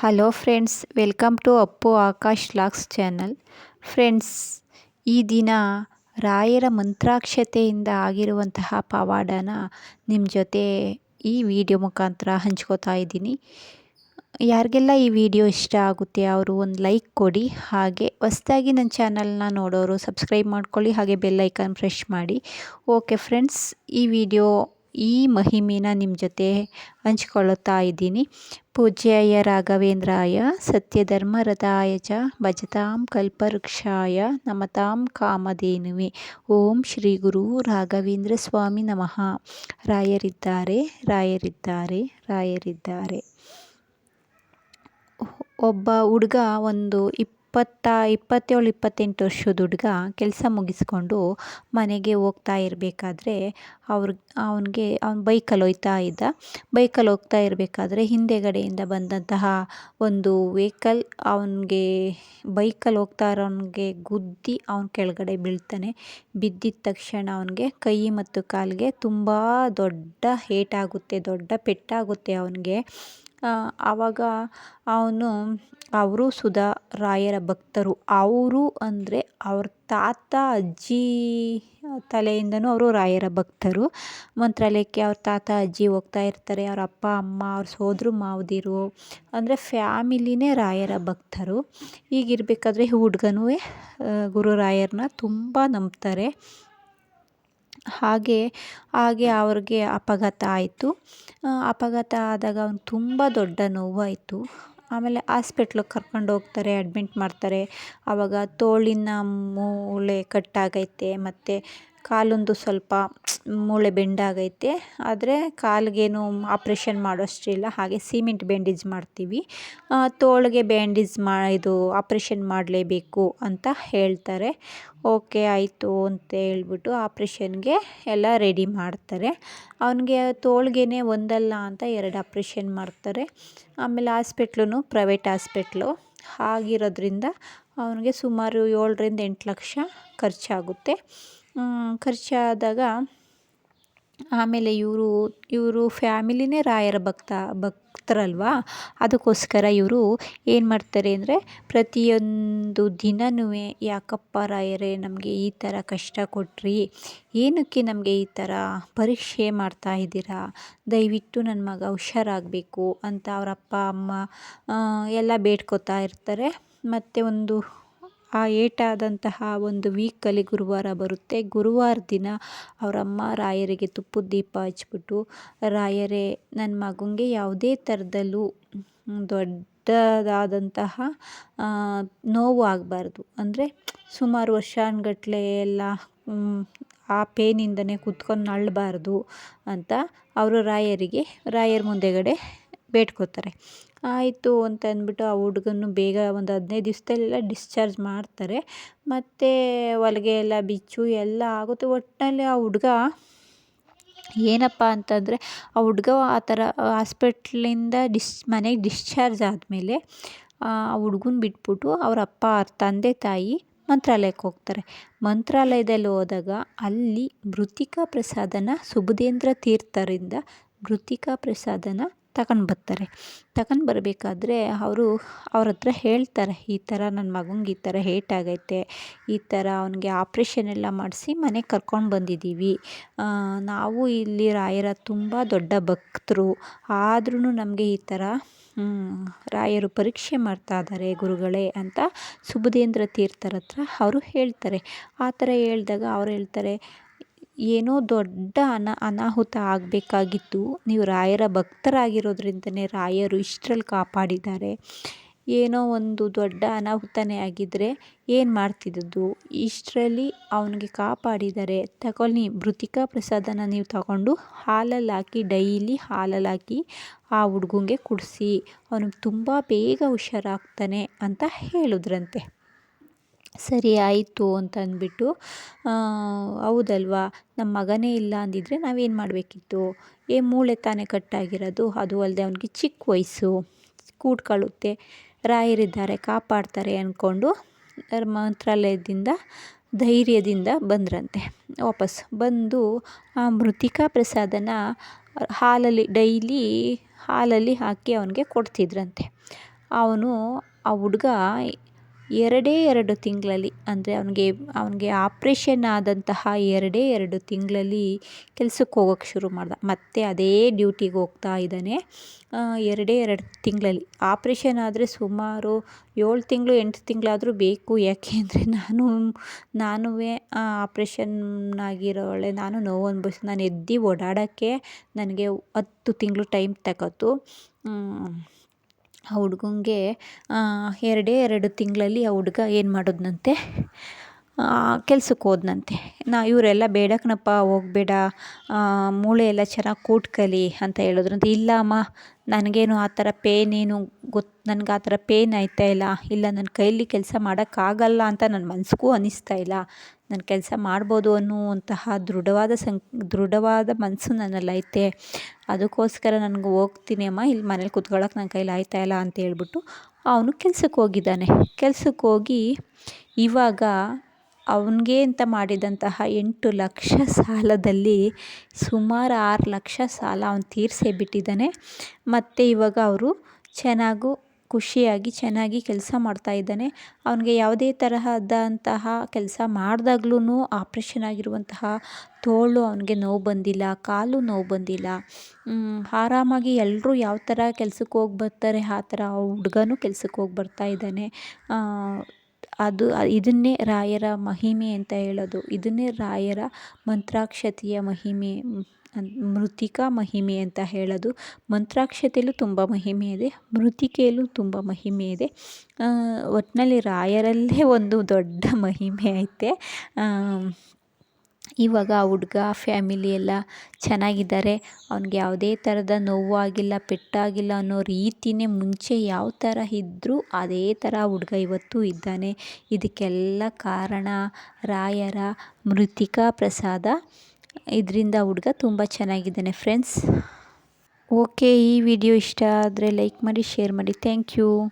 Hello friends welcome to Appu Akash locks channel friends ಈ ದಿನ ರಾಯರ ಮಂತ್ರಾಕ್ಷತೆಯಿಂದ ಆಗಿರುವಂತಹ ಪವಾಡನ ನಿಮ್ಮ ಜೊತೆ ಈ ವಿಡಿಯೋ ಮುಖಾಂತರ ಹಂಚ್ಕೋತಾ ಇದ್ದೀನಿ. ಯಾರಿಗೆಲ್ಲ ಈ ವಿಡಿಯೋ ಇಷ್ಟ ಆಗುತ್ತೆ ಅವರು ಒಂದು ಲೈಕ್ ಕೊಡಿ, ಹಾಗೆ ಹೊಸ್ದಾಗಿ ನನ್ನ ಚಾನಲ್ನ ನೋಡೋರು ಸಬ್ಸ್ಕ್ರೈಬ್ ಮಾಡ್ಕೊಳ್ಳಿ, ಹಾಗೆ ಬೆಲ್ ಐಕಾನ್ ಪ್ರೆಶ್ ಮಾಡಿ. ಓಕೆ ಫ್ರೆಂಡ್ಸ್ ಈ ವಿಡಿಯೋ ಈ ಮಹಿಮೆನ ನಿಮ್ಮ ಜೊತೆ ಹಂಚ್ಕೊಳ್ಳುತ್ತಾ ಇದ್ದೀನಿ. ಪೂಜ್ಯಾಯ ರಾಘವೇಂದ್ರಾಯ, ಸತ್ಯಧರ್ಮರಥಾಯ ಚ, ಭಜತಾಂ ಕಲ್ಪವೃಕ್ಷಾಯ ನಮತಾಂ ಕಾಮಧೇನುವೆ. ಓಂ ಶ್ರೀ ಗುರು ರಾಘವೇಂದ್ರ ಸ್ವಾಮಿ ನಮಃ. ರಾಯರಿದ್ದಾರೆ ರಾಯರಿದ್ದಾರೆ ರಾಯರಿದ್ದಾರೆ. ಒಬ್ಬ ಹುಡುಗ ಒಂದು ಇಪ್ ಇಪ್ಪತ್ತ, ಇಪ್ಪತ್ತೇಳು, ಇಪ್ಪತ್ತೆಂಟು ವರ್ಷದ ಹುಡುಗ ಕೆಲಸ ಮುಗಿಸ್ಕೊಂಡು ಮನೆಗೆ ಹೋಗ್ತಾ ಇರಬೇಕಾದ್ರೆ ಅವ್ರ, ಅವನಿಗೆ, ಅವ್ನು ಬೈಕಲ್ಲಿ ಹೋಗ್ತಾ ಇದ್ದ. ಬೈಕಲ್ಲಿ ಹೋಗ್ತಾ ಇರಬೇಕಾದ್ರೆ ಹಿಂದೆಗಡೆಯಿಂದ ಬಂದಂತಹ ಒಂದು ವೆಹಿಕಲ್ ಅವನಿಗೆ, ಬೈಕಲ್ಲಿ ಹೋಗ್ತಾ ಇರೋನಿಗೆ ಗುದ್ದಿ ಅವ್ನು ಕೆಳಗಡೆ ಬೀಳ್ತಾನೆ. ಬಿದ್ದಿದ ತಕ್ಷಣ ಅವನಿಗೆ ಕೈ ಮತ್ತು ಕಾಲಿಗೆ ತುಂಬ ದೊಡ್ಡ ಏಟಾಗುತ್ತೆ ದೊಡ್ಡ ಪೆಟ್ಟಾಗುತ್ತೆ ಅವನಿಗೆ. ಆವಾಗ ಅವನು, ಅವರು ಸುಧಾ ರಾಯರ ಭಕ್ತರು. ಅವರು ಅಂದರೆ ಅವ್ರ ತಾತ, ಅಜ್ಜಿ ತಲೆಯಿಂದನೂ ಅವರು ರಾಯರ ಭಕ್ತರು. ಮಂತ್ರಾಲಯಕ್ಕೆ ಅವ್ರ ತಾತ, ಅಜ್ಜಿ ಹೋಗ್ತಾ ಇರ್ತಾರೆ. ಅವ್ರ ಅಪ್ಪ, ಅಮ್ಮ, ಅವ್ರ ಸೋದರು, ಮಾವದಿರು, ಅಂದರೆ ಫ್ಯಾಮಿಲಿನೇ ರಾಯರ ಭಕ್ತರು. ಈಗಿರಬೇಕಾದ್ರೆ ಹುಡ್ಗನೂ ಗುರು ರಾಯರನ್ನ ತುಂಬ ನಂಬ್ತಾರೆ. ಹಾಗೆ ಹಾಗೆ ಅವ್ರಿಗೆ ಅಪಘಾತ ಆಯಿತು. ಅಪಘಾತ ಆದಾಗ ಅವ್ನಿಗೆ ತುಂಬ ದೊಡ್ಡ ನೋವಾಯಿತು. ಆಮೇಲೆ ಆಸ್ಪೆಟ್ಲಗೆ ಕರ್ಕೊಂಡು ಹೋಗ್ತಾರೆ ಅಡ್ಮಿಟ್ ಮಾಡ್ತಾರೆ. ಆವಾಗ ತೋಳಿನ ಮೂಳೆ ಕಟ್ಟಾಗೈತೆ ಮತ್ತು ಕಾಲೊಂದು ಸ್ವಲ್ಪ ಮೂಳೆ ಬೆಂಡಾಗೈತೆ, ಆದರೆ ಕಾಲಿಗೇನು ಆಪ್ರೇಷನ್ ಮಾಡೋಷ್ಟಿಲ್ಲ. ಹಾಗೆ ಸಿಮೆಂಟ್ ಬ್ಯಾಂಡೇಜ್ ಮಾಡ್ತೀವಿ. ತೋಳಿಗೆ ಬ್ಯಾಂಡೇಜ್ ಮಾ, ಇದು ಆಪ್ರೇಷನ್ ಮಾಡಲೇಬೇಕು ಅಂತ ಹೇಳ್ತಾರೆ. ಓಕೆ, ಆಯಿತು ಅಂತ ಹೇಳ್ಬಿಟ್ಟು ಆಪ್ರೇಷನ್ಗೆ ಎಲ್ಲ ರೆಡಿ ಮಾಡ್ತಾರೆ. ಅವನಿಗೆ ತೋಳಿಗೆನೇ ಒಂದಲ್ಲ ಅಂತ ಎರಡು ಆಪ್ರೇಷನ್ ಮಾಡ್ತಾರೆ. ಆಮೇಲೆ ಹಾಸ್ಪಿಟ್ಲು ಪ್ರೈವೇಟ್ ಹಾಸ್ಪಿಟ್ಲು. ಆಗಿರೋದ್ರಿಂದ ಅವನಿಗೆ ಸುಮಾರು ಏಳರಿಂದ ಎಂಟು ಲಕ್ಷ ಖರ್ಚಾಗುತ್ತೆ. ಖರ್ಚಾದಾಗ ಆಮೇಲೆ ಇವರು ಇವರು ಫ್ಯಾಮಿಲಿನೇ ರಾಯರ ಭಕ್ತ, ಭಕ್ತರಲ್ವಾ? ಅದಕ್ಕೋಸ್ಕರ ಇವರು ಏನು ಮಾಡ್ತಾರೆ ಅಂದರೆ ಪ್ರತಿಯೊಂದು ದಿನವೂ ಯಾಕಪ್ಪ ರಾಯರೇ ನಮಗೆ ಈ ಥರ ಕಷ್ಟ ಕೊಟ್ರಿ, ಏನಕ್ಕೆ ನಮಗೆ ಈ ಥರ ಪರೀಕ್ಷೆ ಮಾಡ್ತಾ ಇದ್ದೀರಾ? ದಯವಿಟ್ಟು ನನ್ನ ಮಗ ಹುಷಾರಾಗಬೇಕು ಅಂತ ಅವರ ಅಪ್ಪ, ಅಮ್ಮ ಎಲ್ಲ ಬೇಡ್ಕೊತಾ ಇರ್ತಾರೆ. ಮತ್ತು ಒಂದು ಆ ಏಟಾದಂತಹ ಒಂದು ವೀಕಲ್ಲಿ ಗುರುವಾರ ಬರುತ್ತೆ. ಗುರುವಾರ ದಿನ ಅವರಮ್ಮ ರಾಯರಿಗೆ ತುಪ್ಪದ ದೀಪ ಹಚ್ಬಿಟ್ಟು ರಾಯರೇ ನನ್ನ ಮಗನಿಗೆ ಯಾವುದೇ ಥರದಲ್ಲೂ ದೊಡ್ಡದಾದಂತಹ ನೋವು ಆಗಬಾರ್ದು. ಅಂದರೆ ಸುಮಾರು ವರ್ಷಾನುಗಟ್ಲೆ ಎಲ್ಲ ಆ ಪೇನಿಂದನೇ ಕೂತ್ಕೊಂಡು ಅಳಬಾರ್ದು ಅಂತ ಅವರು ರಾಯರಿಗೆ, ರಾಯರ ಮುಂದೆಗಡೆ ಬೇಡ್ಕೋತಾರೆ. ಆಯಿತು ಅಂತ ಅಂದ್ಬಿಟ್ಟು ಆ ಹುಡ್ಗನ್ನು ಬೇಗ ಒಂದು ಹದಿನೈದು ದಿವಸದಲ್ಲೆಲ್ಲ ಡಿಸ್ಚಾರ್ಜ್ ಮಾಡ್ತಾರೆ. ಮತ್ತು ಹೊಲಿಗೆ ಎಲ್ಲ ಬಿಚ್ಚು ಎಲ್ಲ ಆಗುತ್ತೆ. ಒಟ್ಟಿನಲ್ಲಿ ಆ ಹುಡ್ಗ ಏನಪ್ಪ ಅಂತಂದರೆ ಆ ಹುಡ್ಗ ಆ ಥರ ಹಾಸ್ಪಿಟ್ಲಿಂದ ಡಿಸ್, ಮನೆಗೆ ಡಿಸ್ಚಾರ್ಜ್ ಆದಮೇಲೆ, ಆ ಹುಡ್ಗನ ಬಿಟ್ಬಿಟ್ಟು ಅವ್ರ ಅಪ್ಪ, ಅವ್ರ ತಂದೆ, ತಾಯಿ ಮಂತ್ರಾಲಯಕ್ಕೆ ಹೋಗ್ತಾರೆ. ಮಂತ್ರಾಲಯದಲ್ಲಿ ಹೋದಾಗ ಅಲ್ಲಿ ಮೃತ್ತಿಕಾ ಪ್ರಸಾದನ ಸುಬುಧೇಂದ್ರ ತೀರ್ಥರಿಂದ ಮೃತ್ತಿಕಾ ಪ್ರಸಾದನ ತಗೊಂಡು ಬರ್ತಾರೆ. ತಗೊಂಡು ಬರಬೇಕಾದ್ರೆ ಅವರು ಅವ್ರ ಹತ್ರ ಹೇಳ್ತಾರೆ, ಈ ಥರ ನನ್ನ ಮಗಂಗೆ ಈ ಥರ ಆಗೈತೆ, ಈ ಥರ ಅವನಿಗೆ ಆಪ್ರೇಷನ್ ಎಲ್ಲ ಮಾಡಿಸಿ ಮನೆಗೆ ಕರ್ಕೊಂಡು ಬಂದಿದ್ದೀವಿ ನಾವು ಇಲ್ಲಿ ರಾಯರ ತುಂಬ ದೊಡ್ಡ ಭಕ್ತರು. ಆದ್ರೂ ನಮಗೆ ಈ ಥರ ರಾಯರು ಪರೀಕ್ಷೆ ಮಾಡ್ತಾ ಇದ್ದಾರೆ ಗುರುಗಳೇ ಅಂತ ಸುಬುಧೇಂದ್ರ ತೀರ್ಥರ ಹತ್ರ ಅವರು ಹೇಳ್ತಾರೆ. ಆ ಥರ ಹೇಳಿದಾಗ ಅವ್ರು ಹೇಳ್ತಾರೆ ಏನೋ ದೊಡ್ಡ ಅನಾ, ಅನಾಹುತ ಆಗಬೇಕಾಗಿತ್ತು. ನೀವು ರಾಯರ ಭಕ್ತರಾಗಿರೋದ್ರಿಂದನೇ ರಾಯರು ಇಷ್ಟರಲ್ಲಿ ಕಾಪಾಡಿದ್ದಾರೆ. ಏನೋ ಒಂದು ದೊಡ್ಡ ಅನಾಹುತನೇ ಆಗಿದ್ದರೆ ಏನು ಮಾಡ್ತಿದ್ದದ್ದು? ಇಷ್ಟರಲ್ಲಿ ಅವನಿಗೆ ಕಾಪಾಡಿದ್ದಾರೆ. ತಗೊಳ್ಳಿ ಮೃತಿಕಾ ಪ್ರಸಾದನ ನೀವು ತಗೊಂಡು ಹಾಲಲ್ಲಿ ಹಾಕಿ, ಡೈಲಿ ಹಾಲಲ್ಲಿ ಹಾಕಿ ಆ ಹುಡ್ಗಂಗೆ ಕುಡಿಸಿ. ಅವನು ತುಂಬ ಬೇಗ ಹುಷಾರಾಗ್ತಾನೆ ಅಂತ ಹೇಳಿದ್ರಂತೆ. ಸರಿ ಆಯಿತು ಅಂತ ಅಂದ್ಬಿಟ್ಟು ಹೌದಲ್ವಾ? ನಮ್ಮ ಮಗನೇ ಇಲ್ಲ ಅಂದಿದ್ದರೆ ನಾವೇನು ಮಾಡಬೇಕಿತ್ತು? ಏ, ಮೂಳೆ ತಾನೇ ಕಟ್ಟಾಗಿರೋದು, ಅದು ಅಲ್ಲದೆ ಅವನಿಗೆ ಚಿಕ್ಕ ವಯಸ್ಸು ಕೂಡ್ಕೊಳ್ಳುತ್ತೆ ರಾಯರಿದ್ದಾರೆ, ಕಾಪಾಡ್ತಾರೆ ಅಂದ್ಕೊಂಡು ಮಂತ್ರಾಲಯದಿಂದ, ಧೈರ್ಯದಿಂದ ಬಂದ್ರಂತೆ. ವಾಪಸ್ ಬಂದು ಆ ಮೃತಿಕಾ ಪ್ರಸಾದನ ಹಾಲಲ್ಲಿ, ಡೈಲಿ ಹಾಲಲ್ಲಿ ಹಾಕಿ ಅವನಿಗೆ ಕೊಡ್ತಿದ್ರಂತೆ. ಅವನು, ಆ ಹುಡುಗ ಎರಡೇ ಎರಡು ತಿಂಗಳಲ್ಲಿ, ಅಂದರೆ ಅವನಿಗೆ ಅವನಿಗೆ ಆಪ್ರೇಷನ್ ಆದಂತಹ ಎರಡೇ ಎರಡು ತಿಂಗಳಲ್ಲಿ ಕೆಲ್ಸಕ್ಕೆ ಹೋಗೋಕ್ಕೆ ಶುರು ಮಾಡ್ದ. ಮತ್ತೆ ಅದೇ ಡ್ಯೂಟಿಗೆ ಹೋಗ್ತಾ ಇದ್ದಾನೆ. ಎರಡೇ ಎರಡು ತಿಂಗಳಲ್ಲಿ. ಆಪ್ರೇಷನ್ ಆದರೆ ಸುಮಾರು ಏಳು ತಿಂಗಳು, ಎಂಟು ತಿಂಗಳಾದರೂ ಬೇಕು. ಯಾಕೆ ಅಂದರೆ ನಾನು ನಾನೂ ಆಪ್ರೇಷನ್ ಆಗಿರೋಳೆ ನಾನು ನೋವು ಅನುಭವಿಸಿ ನಾನು ಎದ್ದು ಓಡಾಡೋಕ್ಕೆ ನನಗೆ ಹತ್ತು ತಿಂಗಳು ಟೈಮ್ ತಗೊತು. ಆ ಹುಡ್ಗಂಗೆ ಎರಡೇ ಎರಡು ತಿಂಗಳಲ್ಲಿ ಆ ಹುಡ್ಗ ಏನು ಮಾಡಿದ್ನಂತೆ? ಕೆಲ್ಸಕ್ಕೆ ಹೋದ್ನಂತೆ. ನಾ ಇವರೆಲ್ಲ ಬೇಡ ಕಣಪ್ಪ ಹೋಗಬೇಡ ಮೂಳೆ ಎಲ್ಲ ಚೆನ್ನಾಗಿ ಕೂಟ್ಕಲಿ ಅಂತ ಹೇಳಿದ್ರಂತೆ. ಇಲ್ಲ ಅಮ್ಮ, ನನಗೇನು ಆ ಥರ ಪೇನ್ ಏನು ಗೊತ್ತು ನನಗೆ ಆ ಥರ ಪೇನ್ ಆಯ್ತಾ ಇಲ್ಲ? ಇಲ್ಲ ನನ್ನ ಕೈಯಲ್ಲಿ ಕೆಲಸ ಮಾಡೋಕ್ಕಾಗಲ್ಲ ಅಂತ ನನ್ನ ಮನ್ಸಿಗೂ ಅನ್ನಿಸ್ತಾ ಇಲ್ಲ. ನಾನು ಕೆಲಸ ಮಾಡ್ಬೋದು ಅನ್ನುವಂತಹ ದೃಢವಾದ ಸಂ ದೃಢವಾದ ಮನಸ್ಸು ನನ್ನಲ್ಲೈತೆ ಅದಕ್ಕೋಸ್ಕರ ನನಗೆ ಹೋಗ್ತೀನಿ ಅಮ್ಮ. ಇಲ್ಲಿ ಮನೇಲಿ ಕೂತ್ಕೊಳ್ಳೋಕೆ ನನ್ನ ಕೈಲಿ ಆಯ್ತಾ ಇಲ್ಲ ಅಂತ ಹೇಳ್ಬಿಟ್ಟು ಅವನು ಕೆಲ್ಸಕ್ಕೆ ಹೋಗಿದ್ದಾನೆ. ಕೆಲ್ಸಕ್ಕೆ ಹೋಗಿ ಇವಾಗ ಅವನಿಗೆ ಅಂತ ಮಾಡಿದಂತಹ ಎಂಟು ಲಕ್ಷ ಸಾಲದಲ್ಲಿ ಸುಮಾರು ಆರು ಲಕ್ಷ ಸಾಲ ಅವನು ತೀರಿಸೇ ಬಿಟ್ಟಿದ್ದಾನೆ. ಮತ್ತು ಇವಾಗ ಅವರು ಚೆನ್ನಾಗೂ ಖುಷಿಯಾಗಿ ಚೆನ್ನಾಗಿ ಕೆಲಸ ಮಾಡ್ತಾ ಇದ್ದಾನೆ. ಅವನಿಗೆ ಯಾವುದೇ ತರಹದಂತಹ ಕೆಲಸ ಮಾಡಿದಾಗ್ಲೂ ಆಪ್ರೇಷನ್ ಆಗಿರುವಂತಹ ತೋಳು ಅವನಿಗೆ ನೋವು ಬಂದಿಲ್ಲ, ಕಾಲು ನೋವು ಬಂದಿಲ್ಲ. ಆರಾಮಾಗಿ ಎಲ್ಲರೂ ಯಾವ ಥರ ಕೆಲ್ಸಕ್ಕೆ ಹೋಗಿ ಬರ್ತಾರೆ, ಆ ಥರ ಆ ಹುಡುಗನೂ ಕೆಲ್ಸಕ್ಕೆ ಹೋಗಿ ಬರ್ತಾ ಇದ್ದಾನೆ. ಅದು, ಇದನ್ನೇ ರಾಯರ ಮಹಿಮೆ ಅಂತ ಹೇಳೋದು. ಇದನ್ನೇ ರಾಯರ ಮಂತ್ರಾಕ್ಷತೆಯ ಮಹಿಮೆ. ಮೃತ್ತಿಕಾ ಮಹಿಮೆ ಅಂತ ಹೇಳೋದು. ಮಂತ್ರಾಕ್ಷತೆಯಲ್ಲೂ ತುಂಬ ಮಹಿಮೆ ಇದೆ ಮೃತಿಕೆಯಲ್ಲೂ ತುಂಬ ಮಹಿಮೆ ಇದೆ. ಒಟ್ಟಿನಲ್ಲಿ ರಾಯರಲ್ಲೇ ಒಂದು ದೊಡ್ಡ ಮಹಿಮೆ ಐತೆ. ಇವಾಗ ಆ ಹುಡ್ಗ, ಫ್ಯಾಮಿಲಿ ಎಲ್ಲ ಚೆನ್ನಾಗಿದ್ದಾರೆ. ಅವ್ನಿಗೆ ಯಾವುದೇ ಥರದ ನೋವು ಆಗಿಲ್ಲ ಪೆಟ್ಟಾಗಿಲ್ಲ ಅನ್ನೋ ರೀತಿಯೇ ಮುಂಚೆ ಯಾವ ಥರ ಇದ್ದರೂ ಅದೇ ಥರ ಹುಡ್ಗ ಇವತ್ತು ಇದ್ದಾನೆ. ಇದಕ್ಕೆಲ್ಲ ಕಾರಣ ರಾಯರ ಮೃತಿಕಾ ಪ್ರಸಾದ. ಇದರಿಂದ ಹುಡುಗ ತುಂಬ ಚೆನ್ನಾಗಿದ್ದಾನೆ ಫ್ರೆಂಡ್ಸ್ ಓಕೆ ಈ ವಿಡಿಯೋ ಇಷ್ಟ ಆದರೆ ಲೈಕ್ ಮಾಡಿ ಶೇರ್ ಮಾಡಿ. Thank you